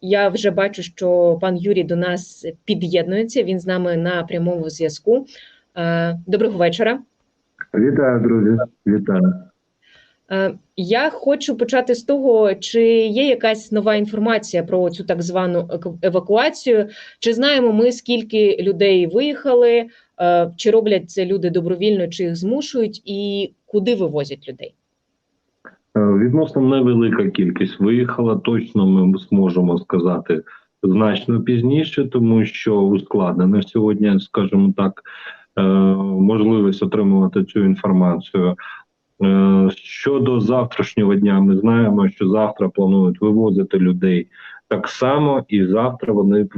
я вже бачу, що пан Юрій до нас під'єднується. Він з нами на прямому зв'язку. Е, Доброго вечора. Вітаю, друзі. Вітаю. Е, Я хочу почати з того, чи є якась нова інформація про цю так звану евакуацію. Чи знаємо ми, скільки людей виїхали, е, чи роблять це люди добровільно, чи їх змушують, і куди вивозять людей? Е, Відносно невелика кількість виїхала. Точно ми зможемо сказати значно пізніше, тому що ускладнено сьогодні, скажімо так, е, можливість отримувати цю інформацію. Е, Щодо завтрашнього дня, ми знаємо, що завтра планують вивозити людей так само, і завтра вони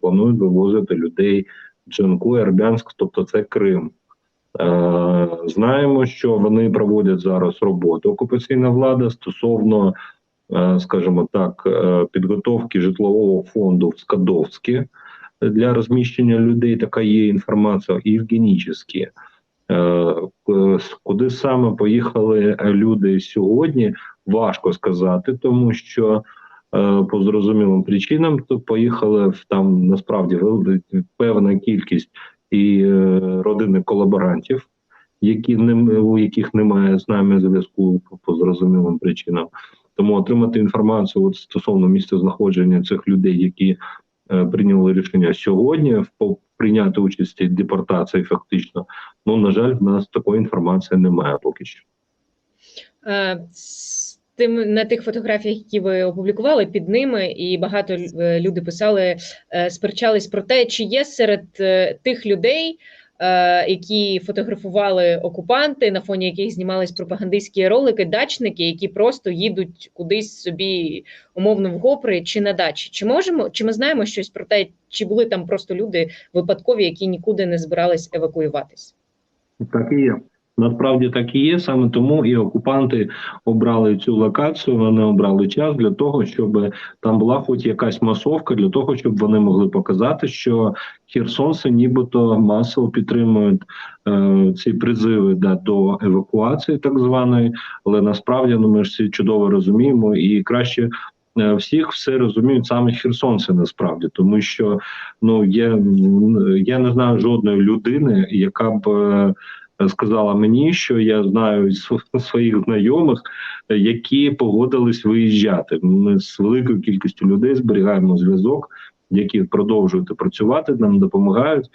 планують вивозити людей в Джанку, Ербянськ, тобто це Крим. Е, Знаємо, що вони проводять зараз роботу окупаційна влада стосовно, е, скажімо так, е, підготовки житлового фонду в Скадовське для розміщення людей. Така є інформація, і в Генічеське. Е, Куди саме поїхали люди сьогодні, важко сказати, тому що по зрозумілим причинам то поїхали в там насправді певна кількість і е, родини колаборантів, які не у яких немає з нами зв'язку по, зрозумілим причинам. Тому отримати інформацію от стосовно місця знаходження цих людей, які е, прийняли рішення сьогодні, по- прийняти участь в депортації, фактично. Ну на жаль, в нас такої інформації немає поки що. Тим на тих фотографіях, які ви опублікували під ними, і багато е, люди писали, е, сперечались про те, чи є серед е, тих людей, які фотографували окупанти, на фоні яких знімались пропагандистські ролики, дачники, які просто їдуть кудись собі умовно в гопри чи на дачі. Чи можемо, чи ми знаємо щось про те, чи були там просто люди випадкові, які нікуди не збирались евакуюватись? Так і є. Насправді так і є. Саме тому і окупанти обрали цю локацію. Вони обрали час для того, щоб там була хоч якась масовка, для того, щоб вони могли показати, що херсонці нібито масово підтримують е, ці призиви да, до евакуації, так званої. Але насправді ну ми ж всі чудово розуміємо і краще. е, Всіх все розуміють саме херсонці насправді, тому що ну є я не знаю жодної людини, яка б е, сказала мені, що я знаю своїх знайомих, які погодились виїжджати. Ми з великою кількістю людей зберігаємо зв'язок, які продовжують працювати, нам допомагають,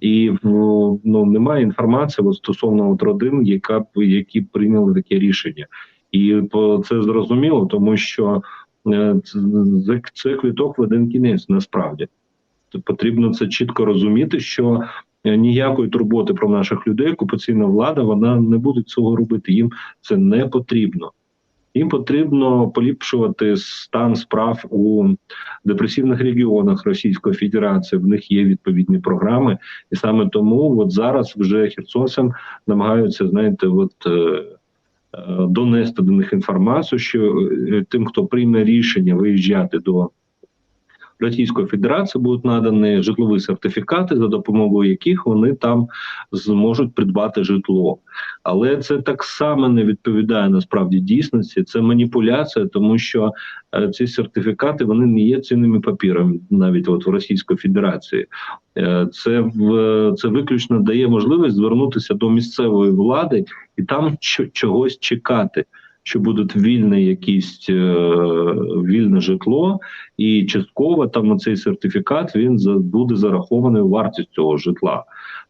і ну немає інформації от, стосовно от родин, яка які прийняли таке рішення, і це зрозуміло, тому що е, це, квіток в один кінець насправді. Потрібно це чітко розуміти, що ніякої турботи про наших людей окупаційна влада вона не буде цього робити. Їм це не потрібно. Їм потрібно поліпшувати стан справ у депресивних регіонах Російської Федерації. В них є відповідні програми, і саме тому от зараз вже херсонцям намагаються знаєте, от е, е, донести до них інформацію, що е, тим, хто прийме рішення виїжджати до Російської Федерації будуть надані житлові сертифікати, за допомогою яких вони там зможуть придбати житло. Але це так само не відповідає насправді дійсності. Це маніпуляція, тому що е, ці сертифікати вони не є цінними папірами, навіть от в Російській Федерації. Е, це в це виключно дає можливість звернутися до місцевої влади і там чогось чекати. Що будуть вільне якісь е, вільне житло, і частково там цей сертифікат він за буде зарахований вартість цього житла.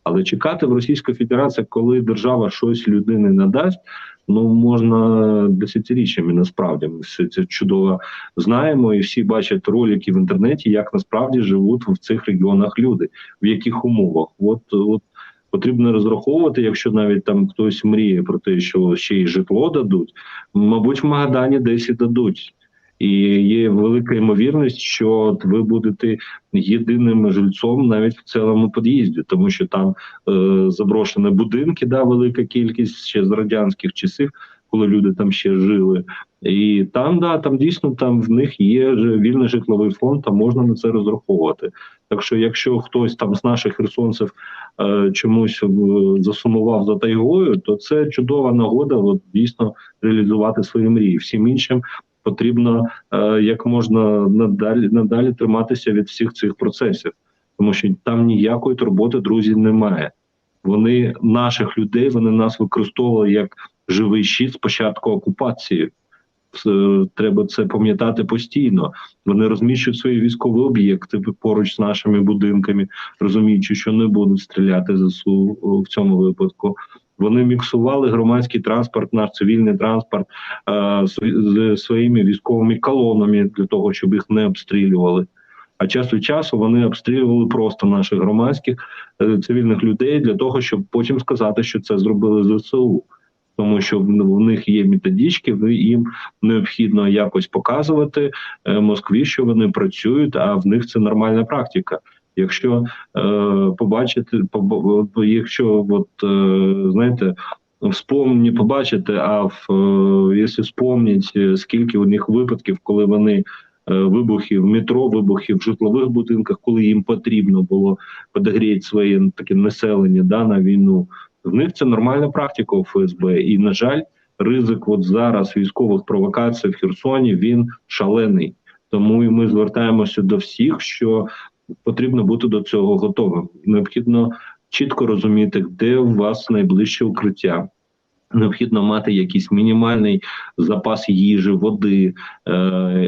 Але чекати в Російській Федерації, коли держава щось людини надасть, ну можна десятиріччями. Насправді ми все це чудово знаємо, і всі бачать ролики в інтернеті, як насправді живуть в цих регіонах люди, в яких умовах. От от потрібно розраховувати, якщо навіть там хтось мріє про те, що ще й житло дадуть, мабуть, в Магадані десь і дадуть. І є велика ймовірність, що ви будете єдиним жильцом навіть в цілому під'їзді, тому що там е, заброшені будинки, да, велика кількість ще з радянських часів, коли люди там ще жили. І там, да, там дійсно там в них є вільний житловий фонд, там можна на це розраховувати. Так що, якщо хтось там з наших херсонців е, чомусь е, засумував за тайгою, то це чудова нагода от, дійсно реалізувати свої мрії. Всім іншим потрібно е, як можна надалі надалі триматися від всіх цих процесів, тому що там ніякої турботи друзі немає. Вони наших людей, вони нас використовували як живий щит з початку окупації. Треба це пам'ятати постійно. Вони розміщують свої військові об'єкти поруч з нашими будинками, розуміючи, що не будуть стріляти ЗСУ в цьому випадку. Вони міксували громадський транспорт, наш цивільний транспорт е, з своїми військовими колонами для того, щоб їх не обстрілювали. А час від часу вони обстрілювали просто наших громадських е, цивільних людей для того, щоб потім сказати, що це зробили ЗСУ. Тому що в них є методички, їм необхідно якось показувати е, Москві, що вони працюють, а в них це нормальна практика. Якщо е, побачити, побо- якщо от е, знаєте, вспом не побачити, а в е, якщо вспомніть, е, скільки у них випадків, коли вони е, вибухи в метро, вибухи в житлових будинках, коли їм потрібно було подогріти своє таке населення да, на війну. В них це нормальна практика у ФСБ. І, на жаль, ризик от зараз військових провокацій в Херсоні він шалений. Тому і ми звертаємося до всіх, що потрібно бути до цього готовим. Необхідно чітко розуміти, де у вас найближче укриття. Необхідно мати якийсь мінімальний запас їжі, води, е,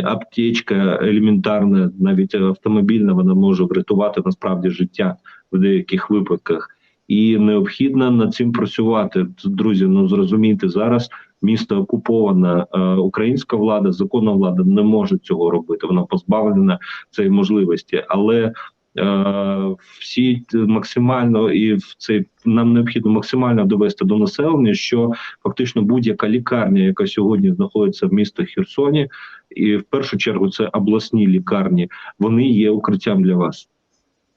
аптечка елементарна, навіть автомобільна, вона може врятувати насправді життя в деяких випадках. І необхідно над цим працювати. Друзі, ну зрозумійте, зараз місто окуповане, е, українська влада, законна влада не може цього робити. Вона позбавлена цієї можливості, але е, всі максимально і в цей нам необхідно максимально довести до населення, що фактично будь-яка лікарня, яка сьогодні знаходиться в місті Херсоні, і в першу чергу це обласні лікарні, вони є укриттям для вас.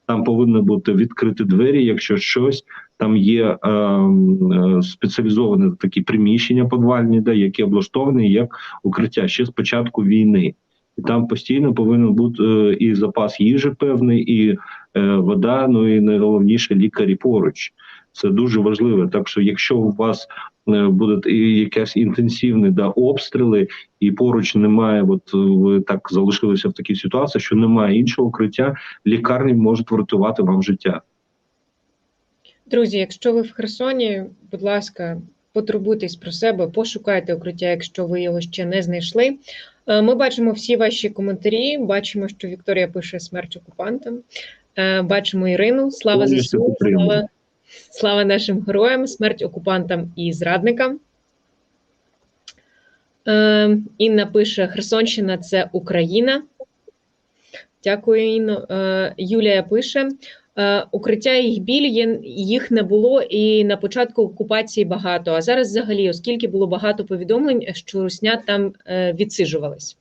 Там повинні бути відкриті двері, якщо щось. Там є е, е, спеціалізовані такі приміщення подвальні, да, які облаштовані як укриття ще з початку війни. І там постійно повинен бути е, і запас їжі певний, і е, вода. Ну і найголовніше лікарі поруч. Це дуже важливо. Так що, якщо у вас е, будуть і якісь інтенсивні да, обстріли, і поруч немає, от ви так залишилися в такій ситуації, що немає іншого укриття, лікарні можуть врятувати вам життя. Друзі, якщо ви в Херсоні, будь ласка, потурбуйтесь про себе, пошукайте укриття, якщо ви його ще не знайшли. Е, Ми бачимо всі ваші коментарі. Бачимо, що Вікторія пише смерть окупантам. Е, Бачимо Ірину. Слава ЗСУ, слава, слава нашим героям, смерть окупантам і зрадникам. Е, Інна пише: Херсонщина це Україна. Дякую, Інно. Е, Юлія пише: е, укриття їх біль їх не було і на початку окупації багато. А зараз, взагалі, оскільки було багато повідомлень, що русня там е, відсиджувалась.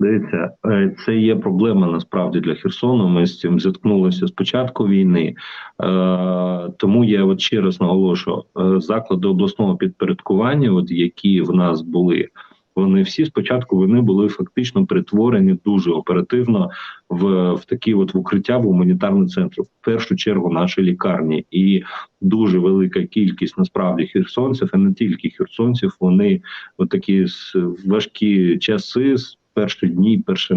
Дивіться, е, це є проблема насправді для Херсону. Ми з цим зіткнулися з початку війни. Е, Тому я от ще раз наголошую, е, заклади обласного підпорядкування, от які в нас були, вони всі спочатку вони були фактично перетворені дуже оперативно в, в такі от в укриття в гуманітарний центр, в першу чергу наші лікарні, і дуже велика кількість насправді херсонців, і не тільки херсонців, вони от такі важкі часи перші дні, перші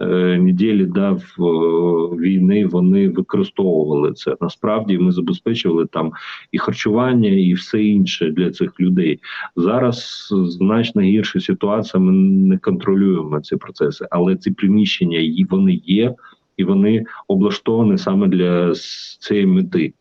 е, неділі да, в е, війни вони використовували це. Насправді ми забезпечували там і харчування, і все інше для цих людей. Зараз значно гірша ситуація. Ми не контролюємо ці процеси, але ці приміщення вони є, і вони облаштовані саме для цієї мети.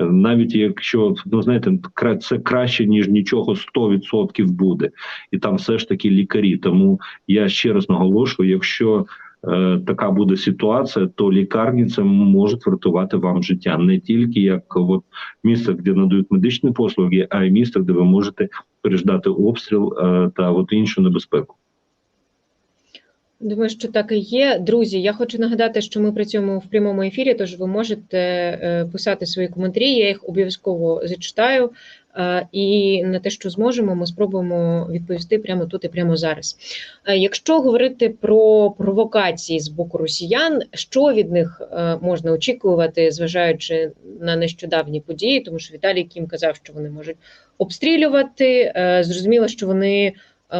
Навіть якщо ну знаєте, це краще ніж нічого 100% буде, і там все ж таки лікарі. Тому я ще раз наголошую: якщо е, така буде ситуація, то лікарні це можуть врятувати вам життя не тільки як от місце, де надають медичні послуги, а й місце, де ви можете переждати обстріл е, та от іншу небезпеку. Думаю, що так і є. Друзі, я хочу нагадати, що ми працюємо в прямому ефірі, тож ви можете е, писати свої коментарі. Я їх обов'язково зачитаю. Е, І на те, що зможемо, ми спробуємо відповісти прямо тут і прямо зараз. Е, Якщо говорити про провокації з боку росіян, що від них можна очікувати, зважаючи на нещодавні події, тому що Віталій Кім казав, що вони можуть обстрілювати. Зрозуміло, що вони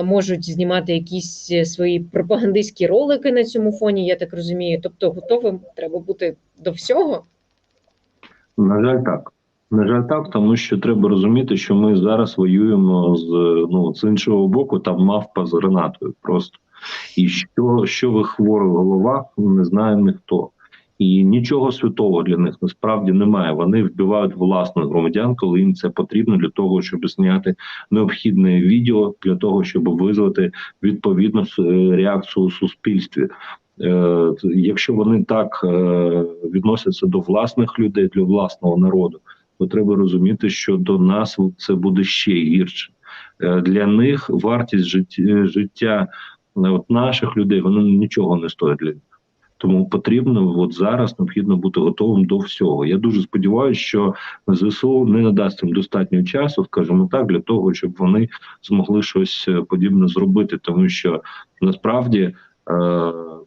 можуть знімати якісь е, свої пропагандистські ролики на цьому фоні, я так розумію. Тобто, готовим треба бути до всього. На жаль, так. На жаль, так, тому що треба розуміти, що ми зараз воюємо з ну з іншого боку, там мавпа з гранатою просто. І що, що ви хворий в головах, не знає ніхто. І нічого святого для них насправді немає. Вони вбивають власних громадян, коли їм це потрібно для того, щоб зняти необхідне відео для того, щоб визвати відповідну е, реакцію у суспільстві. Е, якщо вони так е, відносяться до власних людей, для власного народу, то треба розуміти, що до нас це буде ще гірше. Для них вартість життя, от наших людей воно нічого не стоїть для них. Тому потрібно от зараз необхідно бути готовим до всього. Я дуже сподіваюся, що ЗСУ не надасть їм достатньо часу, скажімо так, для того, щоб вони змогли щось е, подібне зробити, тому що насправді е,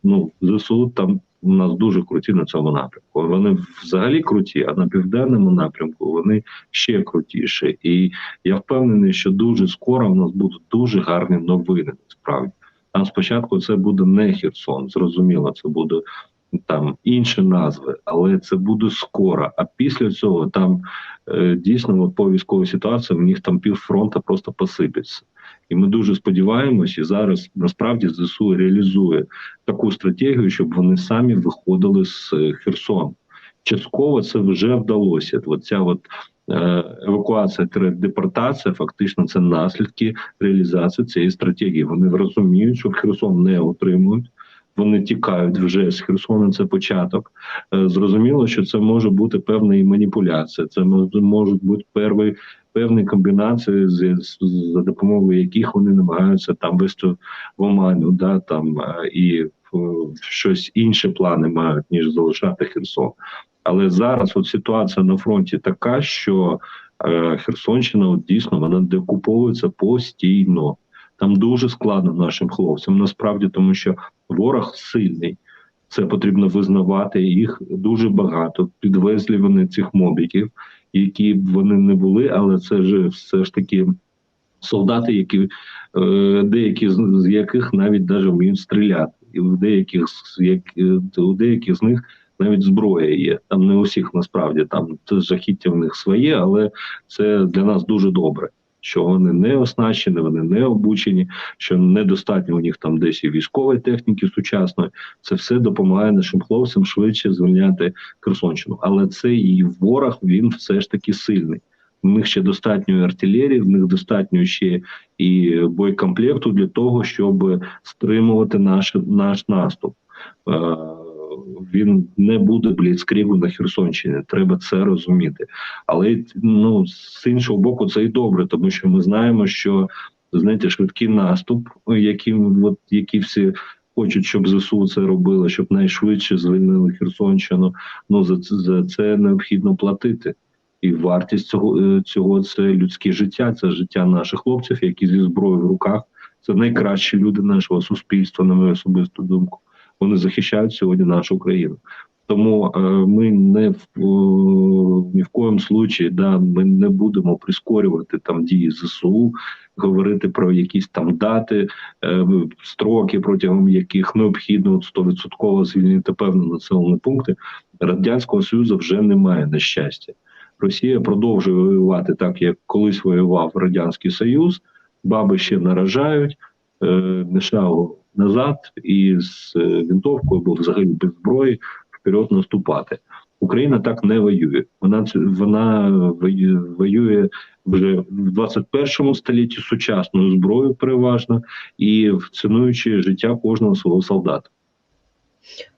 ну ЗСУ там у нас дуже круті на цьому напрямку. Вони взагалі круті, а на південному напрямку вони ще крутіші. І я впевнений, що дуже скоро в нас будуть дуже гарні новини. Насправді там спочатку це буде не Херсон, зрозуміло, це буде там інші назви, але це буде скоро. А після цього там е, дійсно по військовій ситуації в них там півфронта просто посипеться. І ми дуже сподіваємося, і зараз насправді ЗСУ реалізує таку стратегію, щоб вони самі виходили з е, Херсону. Частково це вже вдалося. От ця от евакуація тире депортація, фактично, це наслідки реалізації цієї стратегії. Вони розуміють, що Херсон не отримують. Вони тікають вже з Херсона. Це початок. Е, Зрозуміло, що це може бути певна і маніпуляція. Це мож- можуть бути перві певні комбінації, за допомогою яких вони намагаються там вести в оману, да там е, і в щось інше плани мають ніж залишати Херсон. Але зараз от ситуація на фронті така, що е, Херсонщина от дійсно вона декуповується постійно. Там дуже складно нашим хлопцям. Насправді, тому що ворог сильний. Це потрібно визнавати. Їх дуже багато. Підвезли вони цих мобіків, які б вони не були, але це ж все ж таки солдати, які е, деякі з, яких навіть даже вміють стріляти, і в деяких з як е, у деяких з них навіть зброя є. Там не у всіх насправді там жахіття в них своє, але це для нас дуже добре. Що вони не оснащені, вони не обучені, що недостатньо у них там десь і військової техніки сучасної. Це все допомагає нашим хлопцям швидше звільняти Херсонщину. Але це і ворог він все ж таки сильний. У них ще достатньо артилерії, в них достатньо ще і боєкомплекту для того, щоб стримувати наш, наш наступ. Він не буде бліцкрігу на Херсонщині. Треба це розуміти. Але ну з іншого боку, це і добре, тому що ми знаємо, що знаєте, швидкий наступ, яким от які всі. Хочуть, щоб ЗСУ це робило, щоб найшвидше звільнили Херсонщину. Ну за це за це необхідно платити. І вартість цього е, цього це людське життя, це життя наших хлопців, які зі зброєю в руках. Це найкращі люди нашого суспільства, на мою особисту думку. Вони захищають сьогодні нашу країну. Тому е, ми не в ні в коєму случаї да ми не будемо прискорювати там дії зсу, говорити про якісь там дати, е, строки, протягом яких необхідно от 100% звільнити певні населені пункти. Радянського союзу вже немає на щастя. Росія продовжує воювати так, як колись воював радянський союз. Баби ще наражають е, не шагу назад і з е, винтовкою або взагалі без зброї вперед наступати. Україна так не воює. Вона вона воює- вже в 21 столітті сучасною зброєю, переважно і цінуючи життя кожного свого солдата.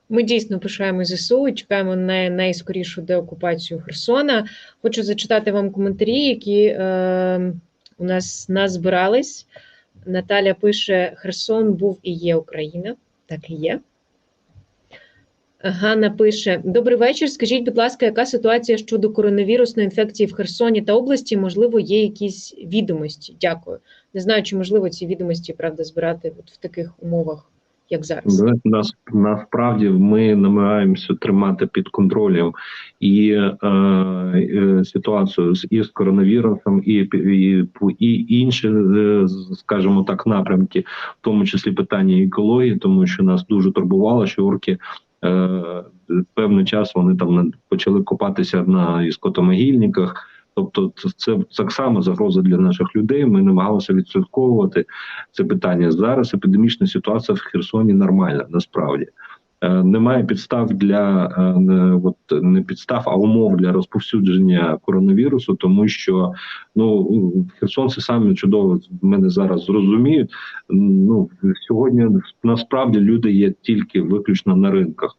Ми дійсно пишаємо ЗСУ і чекаємо на найскорішу деокупацію Херсона. Хочу зачитати вам коментарі, які е, у нас назбирались. Наталя пише: Херсон був і є Україна. Так і є. Ганна пише: Добрий вечір. Скажіть, будь ласка, яка ситуація щодо коронавірусної інфекції в Херсоні та області? Можливо, є якісь відомості? Дякую. Не знаю, чи можливо ці відомості правда збирати от в таких умовах, як зараз? Нас насправді ми намагаємося тримати під контролем і е, е, ситуацію з і з коронавірусом, і, і, і інші, е, скажімо так, напрямки, в тому числі питання екології, тому що нас дуже турбувало, що орки. Е, певний час вони там почали копатися на іскотомогильниках. Тобто, це, так само загроза для наших людей. Ми намагалися відслідковувати це питання. Зараз епідемічна ситуація в Херсоні нормальна, насправді. Е, Немає підстав для е, от, не підстав, а умов для розповсюдження коронавірусу, тому що ну херсонці самі чудово мене зараз зрозуміють. Ну сьогодні насправді люди є тільки виключно на ринках.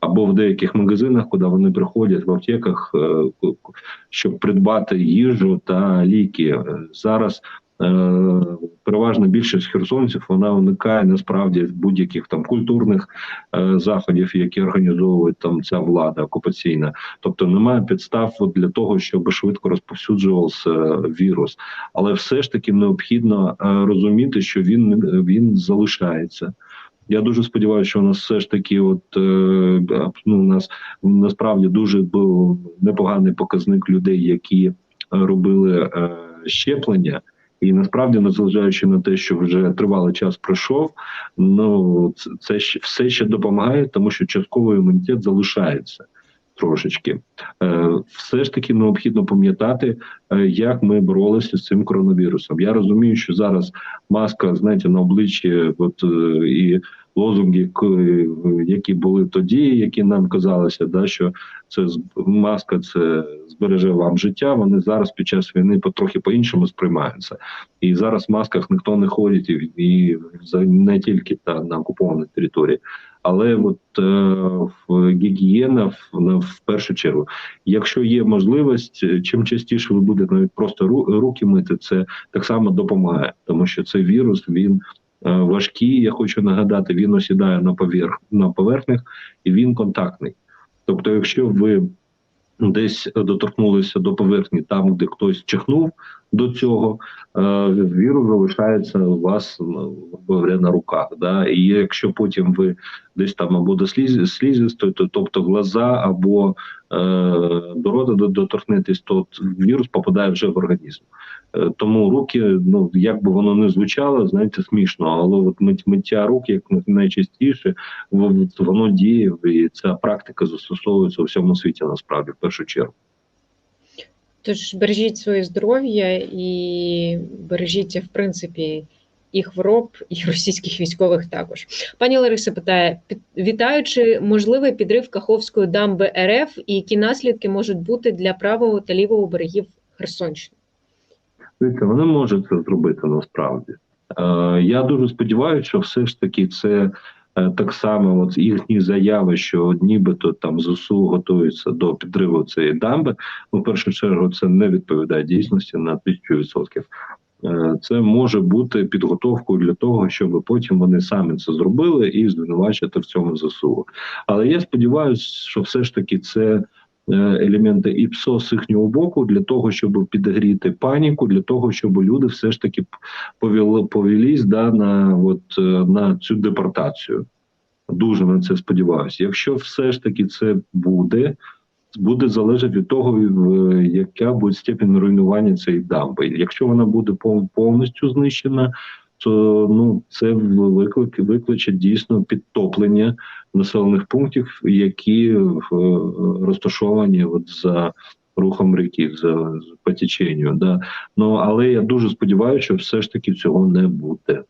Або в деяких магазинах, куди вони приходять в аптеках, е, щоб придбати їжу та ліки. Е, Зараз е, переважна більшість херсонців вона уникає насправді будь-яких там культурних заходів, які організовує там ця влада окупаційна. Тобто немає підстав для того, щоб швидко розповсюджувався вірус. Але все ж таки необхідно розуміти, що він він залишається. Я дуже сподіваюся, що у нас все ж таки, от е, ну, у нас насправді дуже був непоганий показник людей, які е, робили е, щеплення. І насправді, незважаючи на те, що вже тривалий час пройшов, ну це, це все ще допомагає, тому що частковий імунітет залишається трошечки. Е, все ж таки необхідно пам'ятати, е, як ми боролися з цим коронавірусом. Я розумію, що зараз маска, знаєте, на обличчі, от е, і лозунги, які були тоді, які нам казалися, да, що це маска, це збереже вам життя. Вони зараз під час війни потрохи по-іншому сприймаються. І зараз в масках ніхто не ходить, і, не тільки та на окупованій території. Але от е, гігієна в, в першу чергу, якщо є можливість, е, чим частіше ви будете навіть просто ру- руки мити, це так само допомагає, тому що цей вірус він е, важкий. Я хочу нагадати, він осідає на поверх на поверхнях і він контактний. Тобто, якщо ви десь доторкнулися до поверхні, там де хтось чихнув до цього, е, вірус залишається у вас говоря, на руках. Да? І якщо потім ви десь там або до сліз, слізистої, то тобто глаза або е, до рота до- доторкнетесь, то вірус попадає вже в організм. Е, Тому руки, ну як би воно не звучало, знаєте, смішно, але от мит- миття рук, як найчастіше, воно діє, і ця практика застосовується у всьому світі насправді в першу чергу. Тож бережіть своє здоров'я і бережіть, в принципі, і хвороб, і російських військових також. Пані Лариса питає: «Під- вітаю, чи можливий підрив Каховської дамби РФ і які наслідки можуть бути для правого та лівого берегів Херсонщини? Дивіться, вони можуть це зробити насправді. Е, я дуже сподіваюся, що все ж таки це так само, от їхні заяви, що нібито там ЗСУ готуються до підриву цієї дамби. Ну, в першу чергу, це не відповідає дійсності на тисячу відсотків. Е, Це може бути підготовкою для того, щоб потім вони самі це зробили і звинувачити в цьому ЗСУ. Але я сподіваюся, що все ж таки це е, елементи і ПСО з їхнього боку для того, щоб підігріти паніку, для того, щоб люди все ж таки повіли, повелись да, на, от, е, на цю депортацію. Дуже на це сподіваюся. Якщо все ж таки це буде, буде залежати від того, е, яка буде степень руйнування цієї дамби. Якщо вона буде повністю знищена, то ну це виклик викличе дійсно підтоплення населених пунктів, які е, розташовані от за рухом ріки, за по теченню. Да. Ну але я дуже сподіваюся, що все ж таки цього не буде.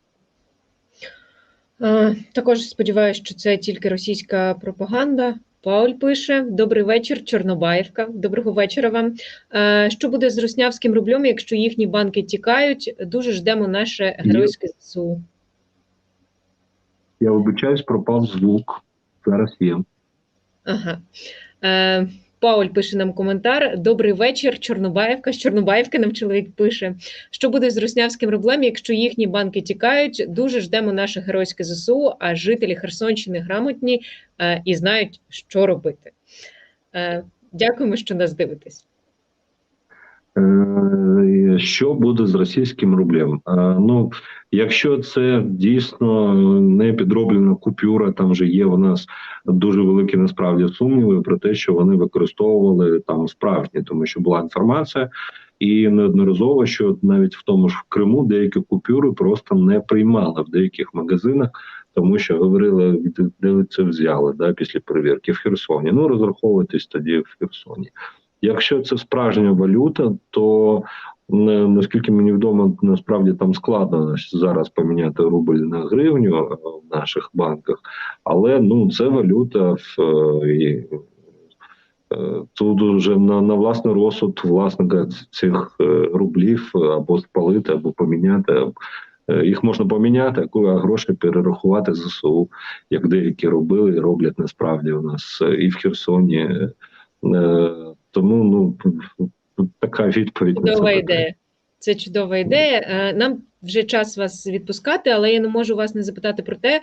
Е, Також сподіваюся, що це тільки російська пропаганда. Пауль пише: Добрий вечір, Чорнобаївка. Доброго вечора вам. Е, Що буде з руснявським рублем, якщо їхні банки тікають? Дуже ждемо наше геройське ЗСУ. Я вибачаюсь, пропав звук. Зараз є. Ага. Е, Пауль пише нам коментар: Добрий вечір, Чорнобаївка. З Чорнобаївки нам чоловік пише, що буде з руснявським рублем, якщо їхні банки тікають. Дуже ждемо наших геройське ЗСУ, а жителі Херсонщини грамотні е, і знають, що робити. Е, Дякуємо, що нас дивитесь. Е, Що буде з російським рублем? Е, Ну, якщо це дійсно не підроблена купюра, там вже є у нас дуже великі насправді сумніви про те, що вони використовували там справжні, тому що була інформація, і неодноразово, що навіть в тому ж в Криму деякі купюри просто не приймали в деяких магазинах, тому що говорили, де- це взяли да, після перевірки в Херсоні. Ну розраховуйтесь тоді в Херсоні. Якщо це справжня валюта, то наскільки мені відомо, насправді там складно зараз поміняти рубль на гривню е, в наших банках, але ну це валюта в е, е, тут вже на, на власний розсуд власника цих рублів або спалити, або поміняти. Їх можна поміняти, а гроші перерахувати ЗСУ, як деякі робили і роблять насправді у нас і в Херсоні. Тому ну така відповідь Чудова ідея. Це чудова ідея. Е, Нам вже час вас відпускати, але я не можу вас не запитати про те,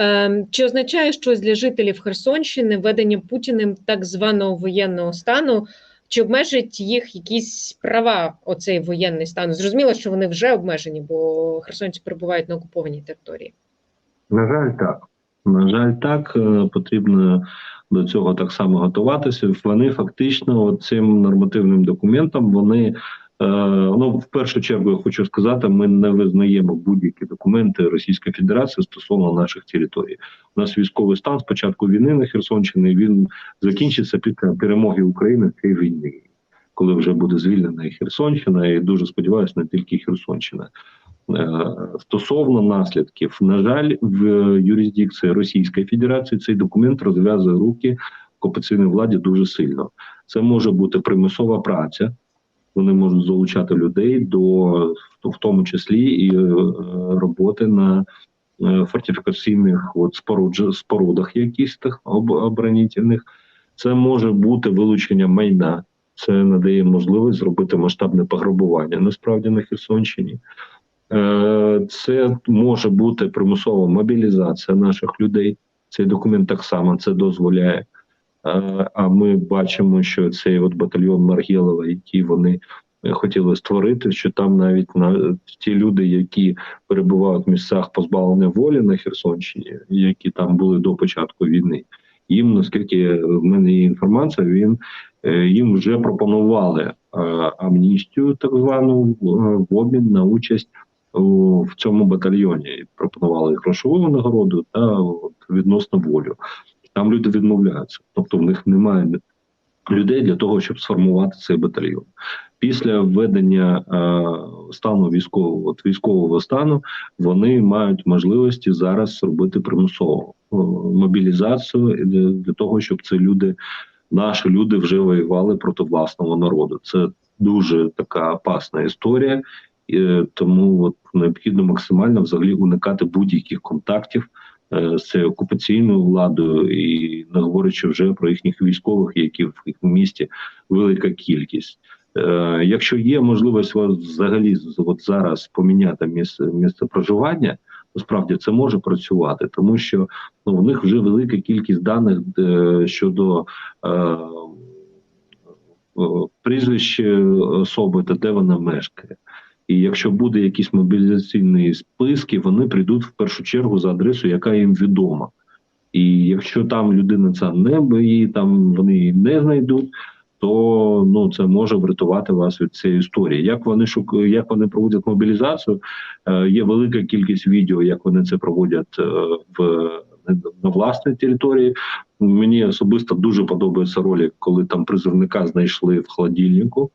е, чи означає щось для жителів Херсонщини введення Путіним так званого воєнного стану, чи обмежить їх якісь права оцей воєнний стан? Зрозуміло, що вони вже обмежені, бо херсонці перебувають на окупованій території. На жаль, так. На жаль, так Е, потрібно до цього так само готуватися. Вони фактично цим нормативним документом вони. е, Ну, в першу чергу я хочу сказати, ми не визнаємо будь-які документи Російської Федерації стосовно наших територій. У нас військовий стан з початку війни на Херсонщині він закінчиться після перемоги України в цій війні, коли вже буде звільнена Херсонщина, і дуже сподіваюся, не тільки Херсонщина. Е, Стосовно наслідків, на жаль, в юрисдикції Російської Федерації цей документ розв'язує руки окупаційній владі дуже сильно. Це може бути примусова праця. Вони можуть залучати людей до в тому числі і е, роботи на е, фортифікаційних от споруд, спорудах, якісь тих об, оборонітельних. Це може бути вилучення майна. Це надає можливість зробити масштабне пограбування насправді на Херсонщині. Е, Це може бути примусова мобілізація наших людей. Цей документ так само це дозволяє. Е, А ми бачимо, що цей от батальйон Маргєлова, який вони е, хотіли створити, що там навіть на ті люди, які перебувають в місцях позбавлення волі на Херсонщині, які там були до початку війни, їм, наскільки в мене є інформація, він їм вже пропонували амністію, так звану в обмін на участь в цьому батальйоні. Пропонували грошову нагороду та от, відносно волю. Там люди відмовляються, тобто в них немає людей для того, щоб сформувати цей батальйон. Після введення е, стану військового от військового стану вони мають можливості зараз робити примусову е, мобілізацію для, для того, щоб ці люди, наші люди, вже воювали проти власного народу. Це дуже така опасна історія, тому от необхідно максимально взагалі уникати будь-яких контактів е, з цією окупаційною владою, і не говорячи вже про їхніх військових, які в їхньому місті велика кількість. Е, Якщо є можливість вас взагалі от зараз поміняти місце, місце проживання, насправді це може працювати, тому що ну, в них вже велика кількість даних е, щодо е, е, прізвища особи та де вона мешкає. І якщо буде якісь мобілізаційні списки, вони прийдуть в першу чергу за адресою, яка їм відома. І якщо там людина ця не бої, там вони її не знайдуть, то ну це може врятувати вас від цієї історії. Як вони шук... як вони проводять мобілізацію? Е, є велика кількість відео, як вони це проводять е, в на власній території. Мені особисто дуже подобається ролик, коли там призовника знайшли в холодильнику.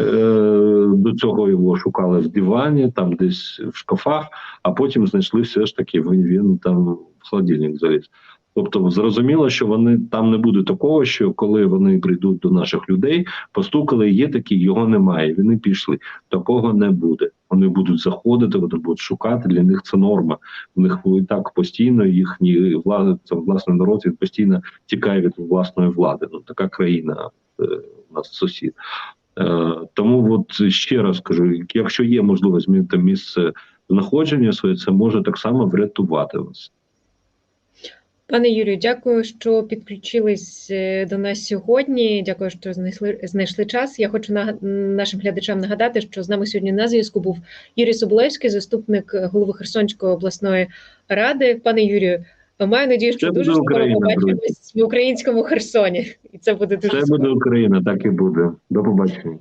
Е, До цього його шукали в дивані, там десь в шкафах, а потім знайшли все ж таки він, він там в холодильник заліз. Тобто зрозуміло, що вони там не буде такого, що коли вони прийдуть до наших людей, постукали, є такі, його немає. Вони пішли. Такого не буде. Вони будуть заходити, вони будуть шукати. Для них це норма. У них і так постійно їхні влади, це власний народ він постійно тікає від власної влади. Ну така країна е, у нас сусід. Е, тому от ще раз кажу: якщо є можливість змінити місце знаходження своє, це може так само врятувати вас. Пане Юрію, дякую, що підключились е, до нас сьогодні. Дякую, що знайшли знайшли час. Я хочу нага- нашим глядачам нагадати, що з нами сьогодні на зв'язку був Юрій Соболевський, заступник голови Херсонської обласної ради. Пане Юрію, маю надію, що Це дуже скоро побачимось в українському Херсоні, і це буде дуже Це скоро. буде Україна, так і буде. До побачення.